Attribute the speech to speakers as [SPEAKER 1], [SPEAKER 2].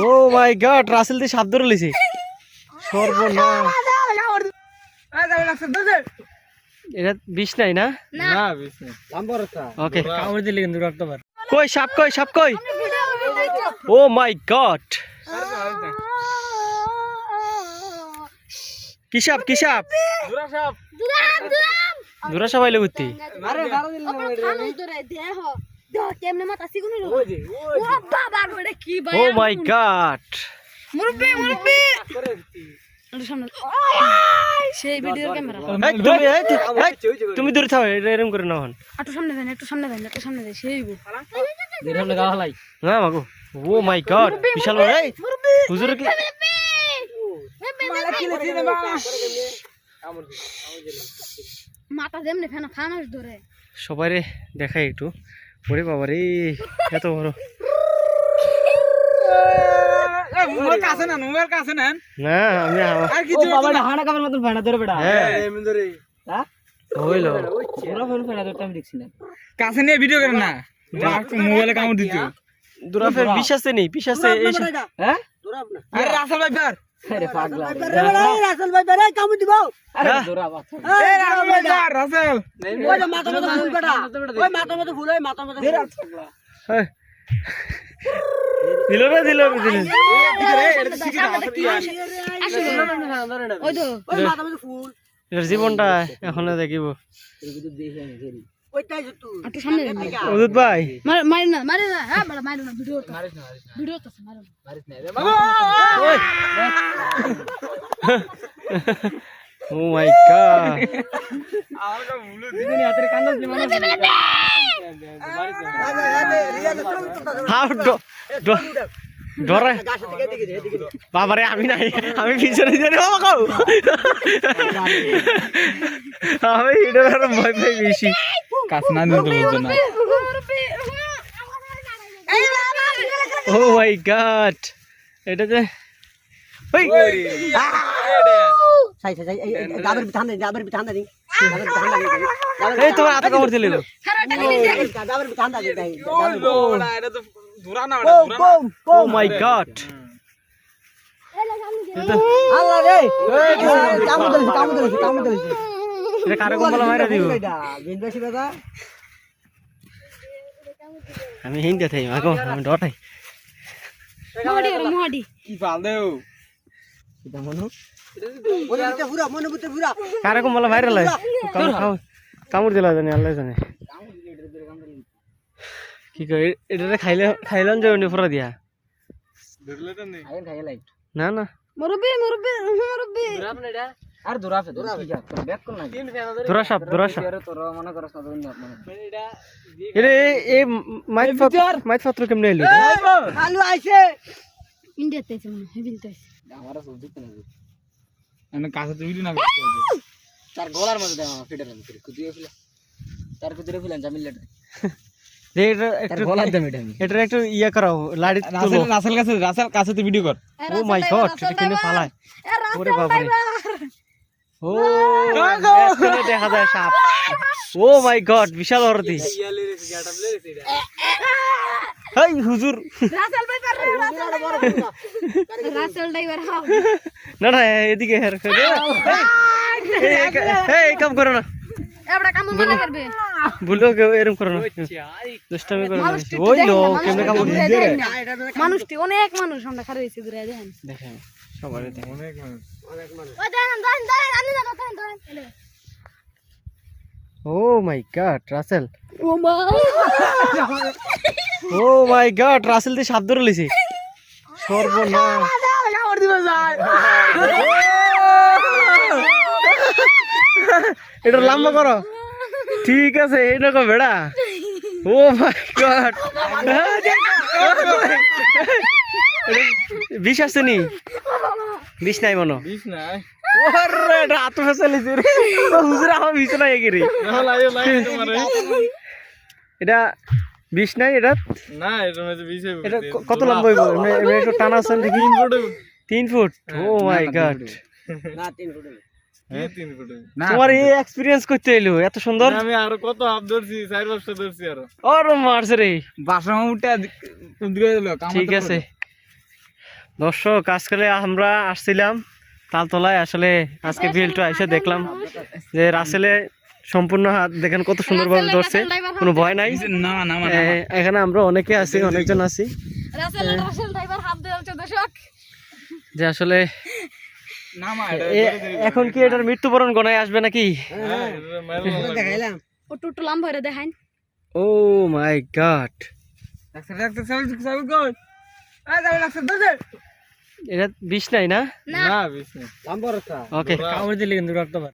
[SPEAKER 1] O my god Rasel দিয়ে সাপ ধরে লিছে। সর্বনাশ। এটা বিষ নাই না?
[SPEAKER 2] না। বিষ্ণু
[SPEAKER 1] ওকে
[SPEAKER 2] কামড় দিলে কিন্তু রক্ত
[SPEAKER 1] কই সাপ কই সাপ কই? ও মাই গড কি সাপ কি সাপ?
[SPEAKER 2] দুরা সাপ।
[SPEAKER 1] দূরা সাপ আইলে ঘুরতি
[SPEAKER 2] আরে দাঁড়া দিল
[SPEAKER 1] ও মাই গড
[SPEAKER 3] সেই ভিডিওর ক্যামেরা
[SPEAKER 1] তুমি দূরে থাও এরকম করে না হন
[SPEAKER 3] একটু সামনে দেন একটু সামনে দেন একটু সামনে দেন সেই গো।
[SPEAKER 2] হলাই
[SPEAKER 1] না মাগো ও মাই গড বিশাল বড় এই। হুজুর কি
[SPEAKER 3] মাথা যেমনি ফেনা ফানাস ধরে।
[SPEAKER 1] সবাই দেখাই একটু। ওরে বাবা রে এত বড়।
[SPEAKER 2] মোবাইল কাছে না মোবাইল না
[SPEAKER 1] না আমি
[SPEAKER 2] আর কিছু বাবা হানা কামের মতন ফানা ধরে বেটা
[SPEAKER 1] হ্যাঁ।
[SPEAKER 2] হ্যাঁ
[SPEAKER 1] হইল।
[SPEAKER 2] পুরো ফোন ফানা ধরতে আমি দেখছি না। কাছে নিয়ে ভিডিও করে না। মোবাইলে কামড় দিতে।
[SPEAKER 1] দূরা ফের আছে নি বিষ আছে
[SPEAKER 2] হ্যাঁ? আরে রাসেল ভাই আরে পাগলা
[SPEAKER 4] রাসেল ভাই বেরে কামু দিব।
[SPEAKER 2] আরে? বাচ্চা এই রাসেল ভাই ফের রাসেল।
[SPEAKER 4] ওই যে মাথা মতো ফুল বেটা। ওই মাথা মতো ফুল ওই মাথা মতো ফুল।
[SPEAKER 1] দিল না দিল না দিল
[SPEAKER 3] ওই তো
[SPEAKER 4] ওই মাথা মতো ফুল।
[SPEAKER 1] জীবনটা এখন দেখিব।
[SPEAKER 4] যে তুই
[SPEAKER 3] একটু সামনে
[SPEAKER 1] অদুত ভাই।
[SPEAKER 3] মারি না মারি না হ্যাঁ মারি না ভিডিও
[SPEAKER 2] মারিস না
[SPEAKER 3] ভিডিও তো
[SPEAKER 2] মারিস না
[SPEAKER 1] ও মাই গড।
[SPEAKER 2] আমাকে ভুলু দিদিনি হাতের কান্দাস নি মানে
[SPEAKER 1] হাউ ডরা
[SPEAKER 4] দিকে দে দিকে
[SPEAKER 1] বাবারে আমি নাই আমি পিছনে জানি বাবা কাউ আমি এটার ভয় পাই বেশি
[SPEAKER 2] কাছে না নিতে বুঝছ না
[SPEAKER 1] ও মাই গড এটা যে ওই!
[SPEAKER 4] সাই সাই গাবের বিধান দে গাবের বিধান দে গাবের বিধান দে
[SPEAKER 1] এই তোমার হাতে কামড় দিলে
[SPEAKER 4] গাবের বিধান দে
[SPEAKER 2] এটা তো দূরা না দূরা
[SPEAKER 1] ও মাই গড
[SPEAKER 4] আল্লাহ রে! কামু ধরেছে কামু ধরেছে কামু ধরেছে
[SPEAKER 1] এটা কারও কম্বলা মাইরা দিব
[SPEAKER 4] এটা বিনবাসী দাদা
[SPEAKER 1] আমি হিন্দে থাই মাগো আমি ডরাই
[SPEAKER 3] মোহাডি ওরে মোহাডি।
[SPEAKER 2] কি পাল দেও?
[SPEAKER 4] এটা মনু? ভিতরে পুরা মনে ভিতরে পুরা
[SPEAKER 1] কারও কম্বলা মাইরা লাই কামড় দিলা জানি আল্লাহ জানে। কি কই এটা খাইলে খাইলাম যে উনি পুরা দিয়া। না না।
[SPEAKER 3] মুরব্বি মুরব্বি মুরব্বি।
[SPEAKER 2] না আর দূরা ফে দূরা ফে ব্যাক কর না তিন ফেনা ধরে
[SPEAKER 1] দূরা সাপ দূরা সাপ
[SPEAKER 2] আরে তোর মনে করছ না তুমি আপনি এটা
[SPEAKER 1] এরে এই মাইট পাত্র মাইট পাত্র কেমনে এলো?
[SPEAKER 4] আলু আইছে।
[SPEAKER 3] ইন্ডিয়াতে আছে মনে হয় বিলতে আছে
[SPEAKER 2] আমার সব দিতে না আমি কাছে তো ভিডিও না তার গলার মধ্যে দাও ফিটার আমি কুদিয়ে ফেলে। তার কুদিয়ে ফেলে জামিল লেট।
[SPEAKER 1] দে একটু
[SPEAKER 2] গলার দাম এটা আমি।
[SPEAKER 1] এটা একটু ইয়া করাও লাড়ি
[SPEAKER 2] রাসেল কাছে রাসেল কাছে তো ভিডিও কর।
[SPEAKER 1] ও মাই গড এটা কেনে ফালায়? ওরে বাবারে। ও দেখা যায় সাপ। ও মাই গড বিশাল হেই হুজুর।
[SPEAKER 3] রাসেল ভাই পারে রাসেল ড্রাইভার হাও।
[SPEAKER 1] না না এদিকে হের এই, কাম করো না।
[SPEAKER 3] এবড়া কাম মনে করবে
[SPEAKER 1] ভুলেও কেউ এরকম করো না। দুষ্টামি করো ওই লো কেমনে কাম
[SPEAKER 3] ঘুরে মানুষটি অনেক মানুষ আমরা ঘুরে দেখেন
[SPEAKER 1] সবাই
[SPEAKER 2] অনেক মানুষ।
[SPEAKER 1] ও মাই গড রাসেল।
[SPEAKER 3] ও মা।
[SPEAKER 1] ও মাই গড রাসেল দিয়ে সাপ ধরে লিছে সর্বনাশ। এটা লম্বা করো। ঠিক আছে এই কো বেড়া। Oh my God. বিষ আছে নি? বিষ নাই মনো।
[SPEAKER 2] বিশ নাই।
[SPEAKER 1] ওরে এটা আতো ফেসে রে। হুজুর আমার বিষ নাই এগিরি
[SPEAKER 2] তোমার
[SPEAKER 1] এটা বিষ নাই এটা
[SPEAKER 2] না এটা মধ্যে বিশ
[SPEAKER 1] এটা ক- কত লম্বা হইব? এমনি এমনি একটু টানা আছেন দেখি? তিন ফুট ও মাই গড
[SPEAKER 4] না তিন ফুট
[SPEAKER 5] তিন ফুটে
[SPEAKER 2] না
[SPEAKER 1] তোমার এই এক্সপিরিয়েন্স করতে এলো এত সুন্দর?
[SPEAKER 5] আমি আরও কত হাফ ধরছি চার পাঁচটা ধরছি আরও।
[SPEAKER 1] ওর মারছে রে।
[SPEAKER 2] বাসা উঠে
[SPEAKER 1] ঠিক আছে। দর্শক আজকে আমরা আসছিলাম তালতলায় আসলে আজকে বিলটা এসে দেখলাম যে রাসেলে সম্পূর্ণ হাত দেখেন কত সুন্দরভাবে ধরছে কোনো ভয় নাই
[SPEAKER 2] না না
[SPEAKER 1] এখানে আমরা অনেকে আছি অনেকজন আছি
[SPEAKER 3] রাসেল রাসেল ড্রাইভার হাত দিয়ে হচ্ছে দর্শক
[SPEAKER 1] যে আসলে এখন কি এটার মৃত্যুবরণ গণায় আসবে নাকি
[SPEAKER 5] হ্যাঁ, এটা মাইরো না।
[SPEAKER 4] দেখাইলাম
[SPEAKER 3] ও টুটু লম্বা হয়ে
[SPEAKER 1] ও মাই গড এটা বিষ নাই না?
[SPEAKER 5] না। নাই। নেই
[SPEAKER 1] ওকে
[SPEAKER 5] কামড়
[SPEAKER 1] দিলে কিন্তু রক্ত